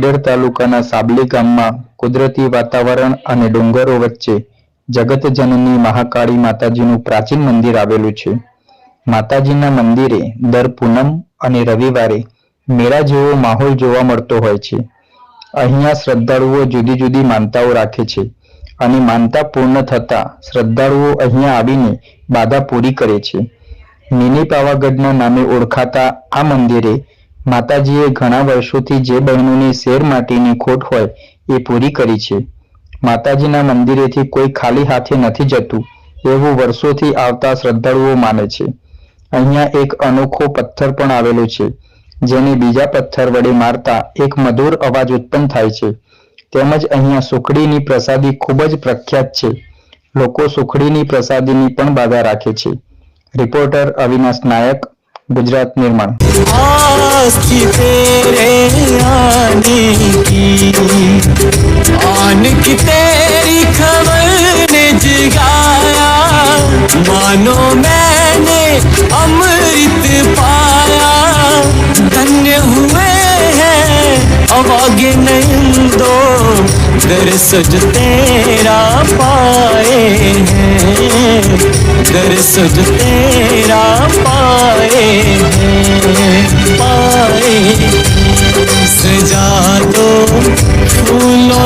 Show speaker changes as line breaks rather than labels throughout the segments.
ઈડર તાલુકાના સાબલી ગામમાં કુદરતી વાતાવરણ અને ડુંગરો વચ્ચે જગતજનની મહાકાળી માતાજીનું પ્રાચીન મંદિર આવેલું છે. માતાજીના મંદિરે દર પૂનમ અને રવિવારે મેળા જેવો માહોલ જોવા મળતો હોય છે. અહીંયા શ્રદ્ધાળુઓ જુદી જુદી માનતાઓ રાખે છે અને માનતા પૂર્ણ થતા શ્રદ્ધાળુઓ અહીંયા આવીને બાધા પૂરી કરે છે. મિની પાવાગઢના નામે ઓળખાતા આ મંદિરે માતાજીએ ઘણા વર્ષોથી જે બહેનોની શેર માટીની ખોટ હોય એ પૂરી કરી છે. માતાજીના મંદિરેથી કોઈ ખાલી હાથે નથી જતું, એવું વર્ષોથી આવતા શ્રદ્ધાળુઓ માને છે. અહીંયા એક અનોખો પથ્થર પણ આવેલો છે, જેને બીજા પથ્થર વડે મારતા એક મધુર અવાજ ઉત્પન્ન થાય છે. તેમજ અહીંયા સુખડીની પ્રસાદી ખૂબ જ પ્રખ્યાત છે. લોકો સુખડીની પ્રસાદીની પણ બાધા રાખે છે. રિપોર્ટર અવિનાશ નાયક ગુજરાત નિર્માણ
आस थी तेरे आने की आन की तेरी खबर ने जगाया मानो मैंने अमृत पाया धन्य हुए हैं अवागे नयन दो दर्श जो तेरा पाए हैं दर्श जो तेरा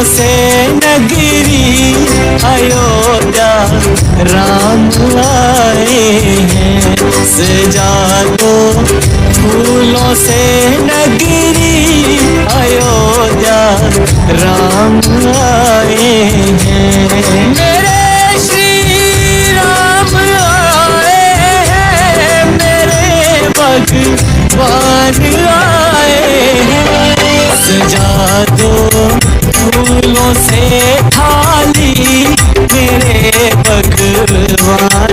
વસે નગરી અયોધ્યા રામ આએ સજા દો ફૂલો સે નગરી અયોધ્યા રામ આએ મેરે ભગવાન से थाली मेरे भगवान